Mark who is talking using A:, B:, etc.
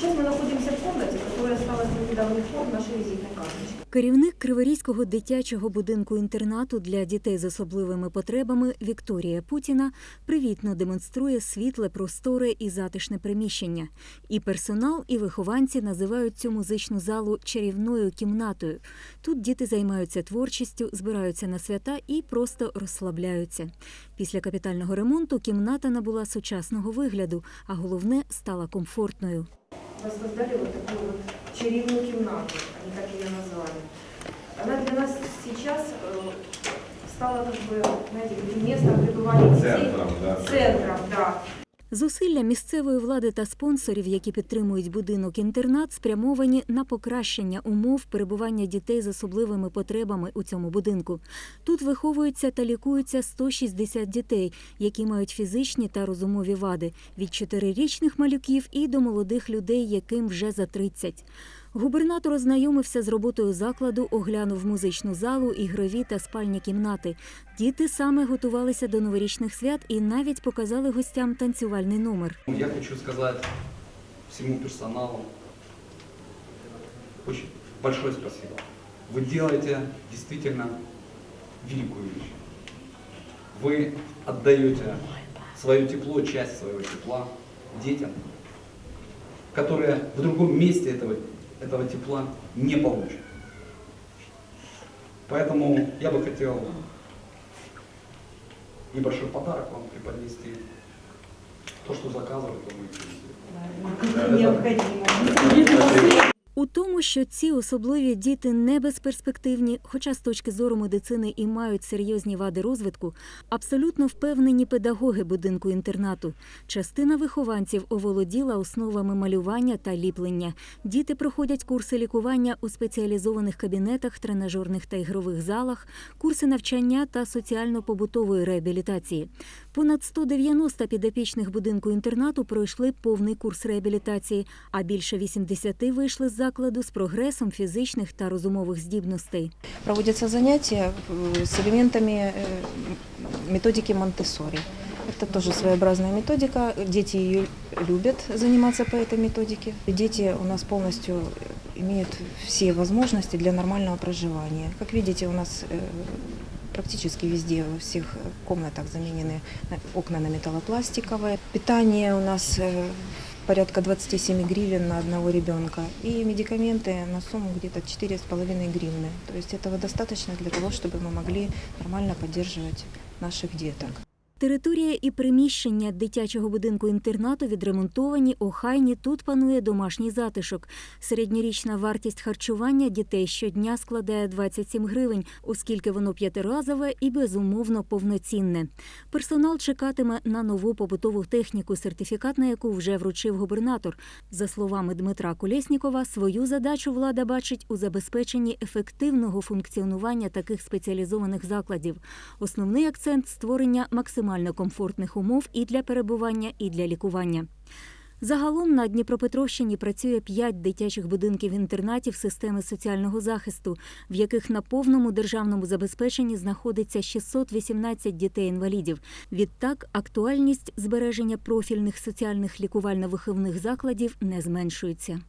A: Сейчас мы находимся в комнате, которая осталась на недавних пор нашей визитной.
B: Керівник Криворізького дитячого будинку інтернату для дітей з особливими потребами Вікторія Путіна привітно демонструє світле, просторе і затишне приміщення. І персонал, і вихованці називають цю музичну залу чарівною кімнатою. Тут діти займаються творчістю, збираються на свята і просто розслабляються. Після капітального ремонту кімната набула сучасного вигляду, а головне стала комфортною.
A: Воссоздали вот такую вот чарівную кимнату, они так ее назвали. Она для нас сейчас э, стала как бы, знаете, таким местом пребывания детей.
C: Центром, да.
A: Центром, да.
B: Зусилля місцевої влади та спонсорів, які підтримують будинок-інтернат, спрямовані на покращення умов перебування дітей з особливими потребами у цьому будинку. Тут виховуються та лікуються 160 дітей, які мають фізичні та розумові вади від чотирирічних малюків і до молодих людей, яким вже за 30. Губернатор ознайомився з роботою закладу, оглянув музичну залу, ігрові та спальні кімнати. Діти саме готувалися до новорічних свят і навіть показали гостям танцювальний номер.
D: Ну, Я хочу сказать всему персоналу очень большое спасибо. Вы делаете действительно великую вещь. Вы отдаете свое тепло, часть своего тепла детям, которые в другом месте этого, этого тепла не получат. Поэтому я бы хотел небольшой подарок вам преподнести. То, что заказывают, то мы Это-
B: У тому, що ці особливі діти не безперспективні, хоча з точки зору медицини і мають серйозні вади розвитку, абсолютно впевнені педагоги будинку інтернату. Частина вихованців оволоділа основами малювання та ліплення. Діти проходять курси лікування у спеціалізованих кабінетах, тренажерних та ігрових залах, курси навчання та соціально-побутової реабілітації. Понад 190 підопічних будинку інтернату пройшли повний курс реабілітації, а більше 80 вийшли з закладу з прогресом фізичних та розумових здібностей.
E: Проводятся занятия э, с элементами э, методики Монтессори. Это тоже своеобразная методика. Дети ее любят заниматься по этой методике. И Дети у нас полностью имеют все возможности для нормального проживания. Как видите, у нас э, практически везде, во всех комнатах заменены на- окна на металлопластиковые. Питание у нас э, порядка 27 гривен на одного ребенка. И медикаменты на сумму где-то 4,5 гривны. То есть этого достаточно для того, чтобы мы могли нормально поддерживать наших деток.
B: Територія і приміщення дитячого будинку інтернату відремонтовані, охайні. Тут панує домашній затишок. Середньорічна вартість харчування дітей щодня складає 27 гривень, оскільки воно п'ятиразове і безумовно повноцінне. Персонал чекатиме на нову побутову техніку, сертифікат на яку вже вручив губернатор. За словами Дмитра Колєснікова, свою задачу влада бачить у забезпеченні ефективного функціонування таких спеціалізованих закладів. Основний акцент створення максимально комфортних умов і для перебування, і для лікування. Загалом на Дніпропетровщині працює п'ять дитячих будинків інтернатів системи соціального захисту, в яких на повному державному забезпеченні знаходиться 618 дітей-інвалідів. Відтак, актуальність збереження профільних соціальних лікувально-виховних закладів не зменшується.